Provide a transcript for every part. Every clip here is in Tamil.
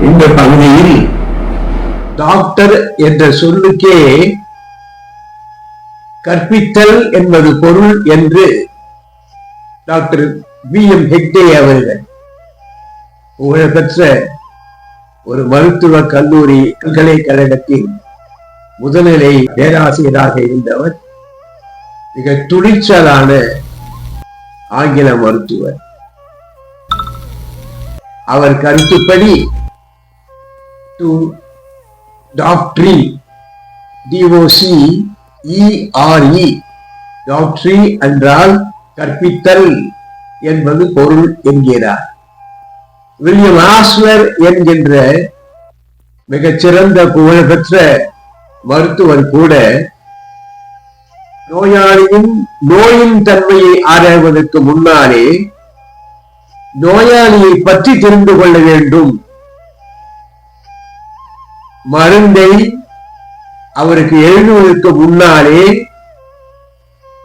இந்த பகுதியில் டாக்டர் என்ற சொல்லுக்கே கற்பித்தல் என்பது பொருள் என்று டாக்டர் பி எம் ஹெக்டே அவர்கள் புகழ்பெற்ற ஒரு மருத்துவ கல்லூரி பல்கலைக்கழகத்தின் முதல்நிலை பேராசிரியராக இருந்தவர் மிக துணிச்சலான ஆங்கில மருத்துவர். அவர் கருத்துப்படி டு டாக்டரி டிஓசி இஆர்இ டாக்டரி என்றால் கற்பித்தல் என்பது பொருள் என்கிறார். வில்லியம் ஆஸ்வர் என்கின்ற மிகச்சிறந்த புகழ்பெற்ற மருத்துவர் கூட நோயாளியின் நோயின் தன்மையை ஆராய்வதற்கு முன்னாலே நோயாளியை பற்றி தெரிந்து கொள்ள வேண்டும். மருந்தை அவருக்கு எழுதுவதற்கு முன்னாலே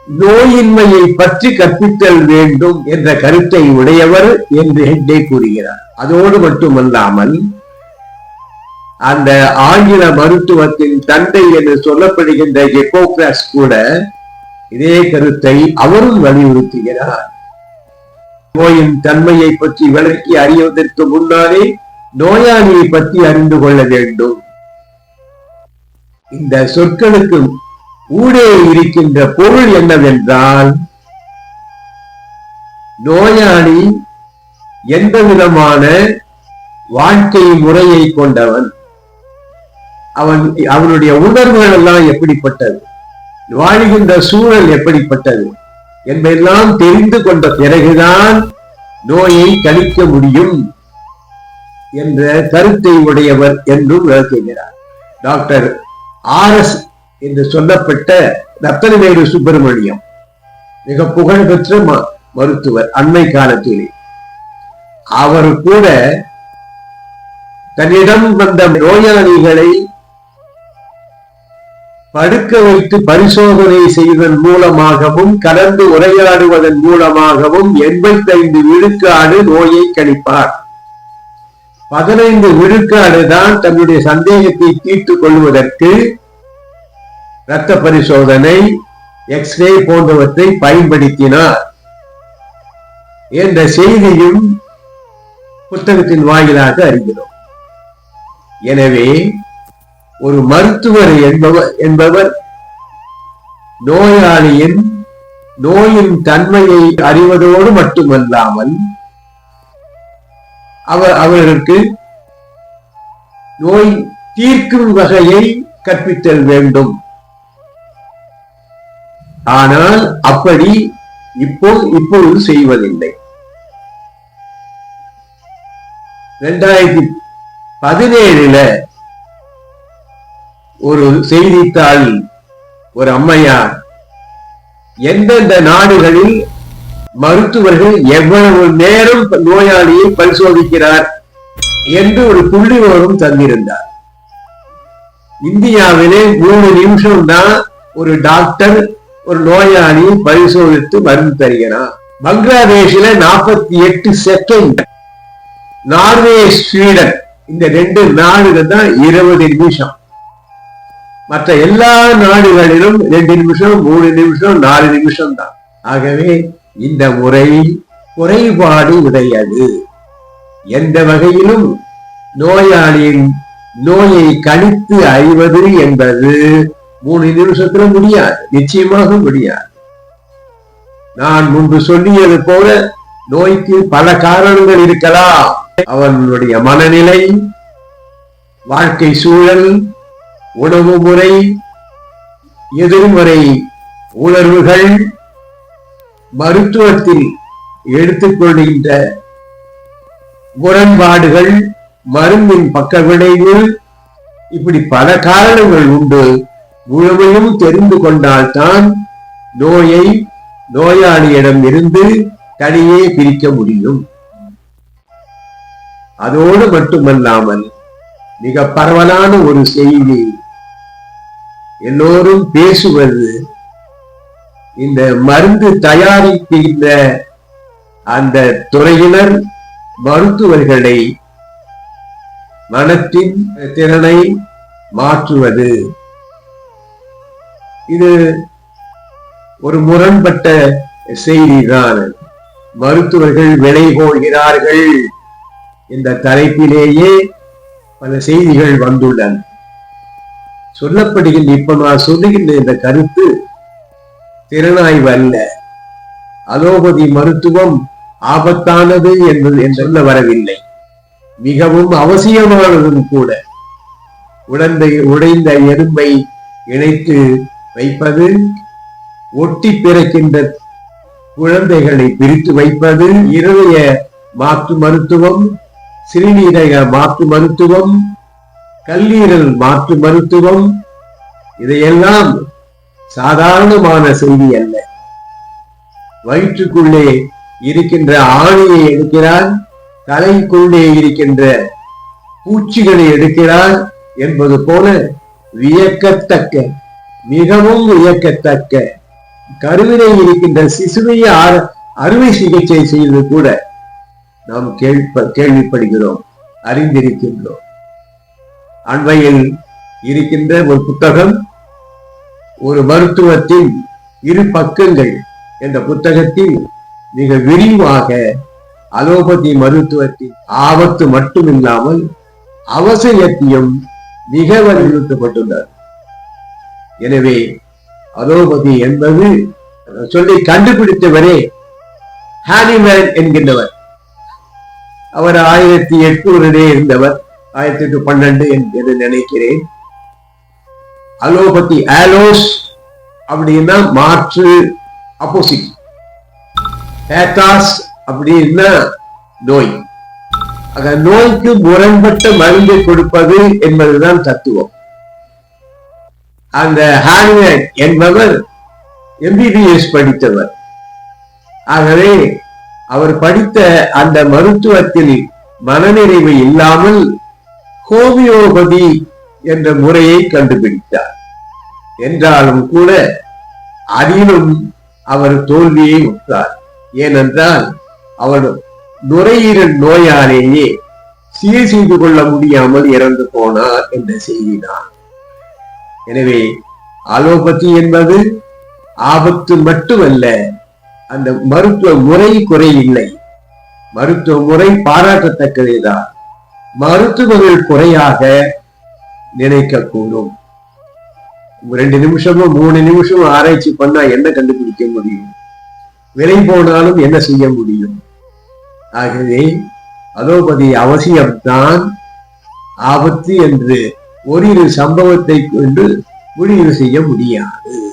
நோயின்மையை பற்றி கற்பித்தல் வேண்டும் என்ற கருத்தை உடையவர் என்று ஹெட்டே கூறுகிறார். அதோடு மட்டுமல்லாமல் அந்த ஆங்கில மருத்துவத்தின் தந்தை என்று சொல்லப்படுகின்ற ஹிப்போக்ராஸ் கூட இதே கருத்தை அவரும் வலியுறுத்துகிறார். நோயின் தன்மையை பற்றி விளக்கி அறிவதற்கு முன்னாலே நோயாளியை பற்றி அறிந்து கொள்ள வேண்டும். இந்த சொற்களுக்கு ஊடே இருக்கின்ற பொருள் என்னவென்றால் நோயாளி எந்த விதமான வாழ்க்கை முறையை கொண்டவன் அவன் அவனுடைய உணர்வுகள் எல்லாம் எப்படிப்பட்டது வாழ்கின்ற சூழல் எப்படிப்பட்டது என்பதெல்லாம் தெரிந்து கொண்ட பிறகுதான் நோயை கழிக்க முடியும் என்ற கருத்தை உடையவர் என்றும் விளக்குகிறார். டாக்டர் ஆர் எஸ் என்று சொல்லப்பட்ட ரத்தனவேடு சுப்பிரமணியம் மிக புகழ்பெற்ற ம- மருத்துவர் அண்மை காலத்திலே. அவர் கூட தன்னிடம் வந்த நோயாளிகளை படுக்க வைத்து பரிசோதனை செய்வதன் மூலமாகவும் கலந்து உரையாடுவதன் மூலமாகவும் எண்பத்தைந்து விழுக்காடு நோயை கணிப்பார். பதினைந்து விழுக்காடு தான் தன்னுடைய சந்தேகத்தை தீர்த்துக் கொள்வதற்கு இரத்த பரிசோதனை எக்ஸ்ரே போன்றவற்றை பயன்படுத்தினார். என்ற செய்தியும் புத்தகத்தின் வாயிலாக அறிகிறோம். எனவே ஒரு மருத்துவர் என்பவர் என்பவர் நோயாளியின் நோயின் தன்மையை அறிவதோடு மட்டுமல்லாமல் அவர் அவர்களுக்கு நோய் தீர்க்கும் வகையை கற்பித்தல் வேண்டும். ஆனால் அப்படி இப்போ இப்பொழுது செய்வதில்லை. இரண்டாயிரத்தி பதினேழுல ஒரு செய்தித்தாள் ஒரு அம்மையார் எந்தெந்த நாடுகளில் மருத்துவர்கள் எவ்வளவு நேரம் நோயாளியை பரிசோதிக்கிறார் என்று ஒரு புள்ளி விவரம் தந்திருந்தார். இந்தியாவிலே மூணு நிமிஷம் தான் ஒரு டாக்டர் ஒரு நோயாளியை பரிசோதித்து மருந்து தருகிறார். பங்களாதேஷில நாற்பத்தி எட்டு செகண்ட் நார்வே ஸ்வீடன் இந்த ரெண்டு நாடுகள் தான் இருபது நிமிஷம். மற்ற எல்லா நாடுகளிலும் ரெண்டு நிமிஷம் மூணு நிமிஷம் நாலு நிமிஷம் தான். ஆகவே இந்த முறை குறைபாடு உடையது. எந்த வகையிலும் நோயாளியின் நோயை கணித்து அறிவது என்பது மூணு நிமிஷத்துல முடியாது நிச்சயமாக முடியாது. நான் முன்பு சொல்லியது போல நோய்க்கு பல காரணங்கள் இருக்கலாம். அவனுடைய மனநிலை வாழ்க்கை சூழல் உணவு முறை எதிர்மறை உணர்வுகள் மருத்துவத்தில் எடுத்துக்கொள்கின்ற முரண்பாடுகள் மருந்தின் பக்க விளைவு இப்படி பல காரணங்கள் உண்டு. முழுமையும் தெரிந்து கொண்டால்தான் நோயை நோயாளியிடம் இருந்து தனியே பிரிக்க முடியும். அதோடு மட்டுமல்லாமல் மிக பரவலான ஒரு செய்தி எல்லோரும் பேசுவது இந்த மருந்து தயாரிக்கின்ற அந்த துறையினர் மருத்துவர்களை மனத்தின் திறனை மாற்றுவது. இது ஒரு முரண்பட்ட செய்திதான். மருத்துவர்கள் விலை போகிறார்கள் இந்த தலைப்பிலேயே பல செய்திகள் வந்துள்ளன. சொல்லப்படுகின்ற இப்ப நான் சொல்லுகின்ற இந்த கருத்து திறனாய்வு அல்ல அலோபதி மருத்துவம் ஆபத்தானது என்று சொல்ல வரவில்லை. மிகவும் அவசியமானதும் கூட. உடந்தை உடைந்த எறும்பை இணைத்து வைப்பது ஒட்டி பிறக்கின்ற குழந்தைகளை பிரித்து வைப்பது இருதய மாற்று மருத்துவம் சிறுநீரக மாற்று மருத்துவம் கல்லீரல் மாற்று மருத்துவம் இதையெல்லாம் சாதாரணமான செய்தி அல்ல. வயிற்றுக்குள்ளே இருக்கின்ற ஆணியை எடுக்கிறார் தலைக்குள்ளே இருக்கின்ற பூச்சிகளை எடுக்கிறார் என்பது போல வியக்கத்தக்க மிகவும் வியக்கத்தக்க கருவிலே இருக்கின்ற சிசுவை அறுவை சிகிச்சை செய்து கூட நாம் கேள்வி கேள்விப்படுகிறோம் அறிந்திருக்கின்றோம். அண்மையில் இருக்கின்ற ஒரு புத்தகம் ஒரு மருத்துவத்தின் இரு பக்கங்கள் என்ற புத்தகத்தில் மிக விரிவாக அலோபதி மருத்துவத்தின் ஆபத்து மட்டுமில்லாமல் அவசியத்தையும் மிக வலியுறுத்தப்பட்டுள்ளது. எனவே அலோபதி என்பது சொல்லி கண்டுபிடித்தவரே ஹானிமேன் என்கின்றவர். அவர் ஆயிரத்தி எட்நூறிலே இருந்தவர் ஆயிரத்தி எட்டு பன்னெண்டு என்று நினைக்கிறேன். அலோபதி ஆலோஸ் அப்படின்னா மாற்று அப்போசிட் அப்படின்னா நோய். ஆக நோய்க்கு முரண்பட்ட மருந்தை கொடுப்பது என்பதுதான் தத்துவம். அந்த ஹார்வேட் என்பவர் எம்பிபிஎஸ் படித்தவர். ஆகவே அவர் படித்த அந்த மருத்துவத்தில் மனநிறைவு இல்லாமல் ஹோமியோபதி என்ற முறையை கண்டுபிடித்தார். என்றாலும் கூட அதிலும் அவர் தோல்வியை உற்றார். ஏனென்றால் அவர் நுரையீரல் நோயாலேயே சீர் செய்து கொள்ள முடியாமல் இறந்து போனார் என்ற செய்திதான். எனவே அலோபதி என்பது ஆபத்து மட்டுமல்ல அந்த மருத்துவ முறை குறையில்லை. மருத்துவ முறை பாராட்டத்தக்கதேதான். மருத்துவர்கள் குறையாக நினைக்கக்கூடும். ரெண்டு நிமிஷமும் மூணு நிமிஷமும் ஆராய்ச்சி பண்ணா என்ன கண்டுபிடிக்க முடியும்? விலை போனாலும் என்ன செய்ய முடியும்? ஆகவே அலோபதி அவசியம்தான் ஆபத்து என்று ஒரு சம்பவத்தை கொண்டு முடிவு செய்ய முடியாது.